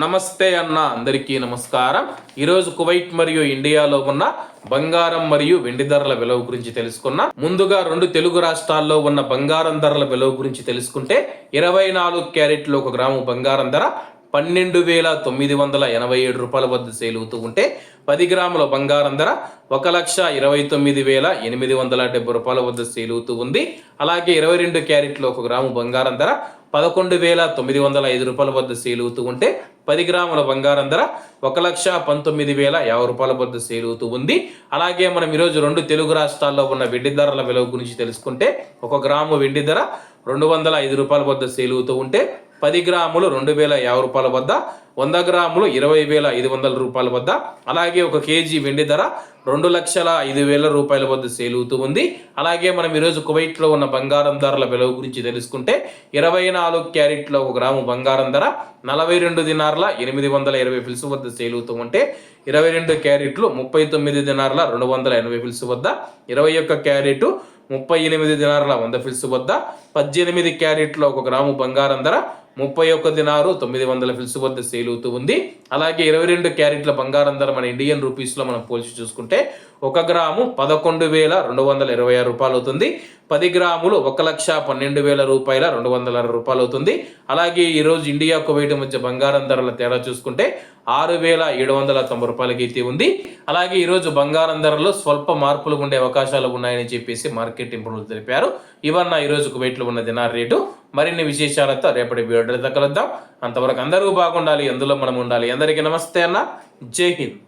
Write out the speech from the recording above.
నమస్తే అన్న అందరికీ నమస్కారం. ఈరోజు కువైట్ మరియు ఇండియాలో ఉన్న బంగారం మరియు వెండి ధరల విలువ గురించి తెలుసుకున్నాం. ముందుగా రెండు తెలుగు రాష్ట్రాల్లో ఉన్న బంగారం ధరల విలువ గురించి తెలుసుకుంటే ఇరవై నాలుగు క్యారెట్లు ఒక గ్రాము బంగారం ధర పన్నెండు వేల తొమ్మిది వందల ఎనభై ఏడు రూపాయల వద్ద సేల్ అవుతూ ఉంటే పది గ్రాముల బంగారం ధర ఒక లక్ష ఇరవై తొమ్మిది వేల ఎనిమిది వందల డెబ్బై రూపాయల వద్ద సేల్ అవుతూ ఉంది. అలాగే ఇరవై రెండు క్యారెట్లు ఒక గ్రాము బంగారం ధర పదకొండు వేల తొమ్మిది వందల ఐదు రూపాయల వద్ద సేల్ అవుతూ ఉంటే పది గ్రాముల బంగారం ధర ఒక లక్ష పంతొమ్మిది వేల యాభై రూపాయల వద్ద సేల్ అవుతూ ఉంది. అలాగే మనం ఈరోజు రెండు తెలుగు రాష్ట్రాల్లో ఉన్న వెండి ధరల విలువ గురించి తెలుసుకుంటే ఒక గ్రాము వెండి ధర రెండు వందల ఐదు రూపాయల వద్ద సేల్ అవుతూ ఉంటే పది గ్రాములు రెండు వేల యాభై రూపాయల వద్ద వంద గ్రాములు ఇరవై వేల ఐదు వందల రూపాయల వద్ద అలాగే ఒక కేజీ వెండి ధర రెండు లక్షల ఐదు వేల రూపాయల వద్ద సేల్ అవుతూ ఉంది. అలాగే మనం ఈరోజు కువైట్లో ఉన్న బంగారం ధరల విలువ గురించి తెలుసుకుంటే ఇరవై నాలుగు క్యారెట్ల ఒక గ్రాము బంగారం ధర నలభై రెండు దినార్ల ఎనిమిది వందల ఇరవై ఫిల్స్ వద్ద సేల్ అవుతూ ఉంటే ఇరవై రెండు క్యారెట్లు ముప్పై తొమ్మిది దినార్ల రెండు వందల ఎనభై ఫిల్స్ వద్ద ఇరవై ఒక్క క్యారెట్ ముప్పై ఎనిమిది దినార్ల వంద ఫిల్స్ వద్ద పద్దెనిమిది క్యారెట్ల ఒక గ్రాము బంగారం ధర ముప్పై ఒక్క దినారు తొమ్మిది వందల ఫిల్స్ వద్ద సేల్ అవుతూ ఉంది. అలాగే ఇరవై రెండు క్యారెట్ల బంగారం ధర మన ఇండియన్ రూపీస్లో మనం పోల్చి చూసుకుంటే ఒక గ్రాము పదకొండు వేల రెండు వందల ఇరవై ఆరు రూపాయలు అవుతుంది. పది గ్రాములు ఒక లక్ష పన్నెండు వేల రూపాయల రెండు వందల రూపాయలు అవుతుంది. అలాగే ఈరోజు ఇండియా కువైట్ మధ్య బంగారం ధరల తేడా చూసుకుంటే ఆరు వేల ఏడు వందల తొంభై రూపాయలకి అయితే ఉంది. అలాగే ఈరోజు బంగారం ధరలో స్వల్ప మార్పులు ఉండే అవకాశాలు ఉన్నాయని చెప్పేసి మార్కెట్ నిపుణులు తెలిపారు. ఇవన్న ఈరోజు కువైట్లో ఉన్న దినార్ రేటు. మరిన్ని విశేషాలతో రేపటి వీడియో కలుద్దాం. అంతవరకు అందరూ బాగుండాలి అందులో మనం ఉండాలి. అందరికీ నమస్తే అన్న. జై హింద్.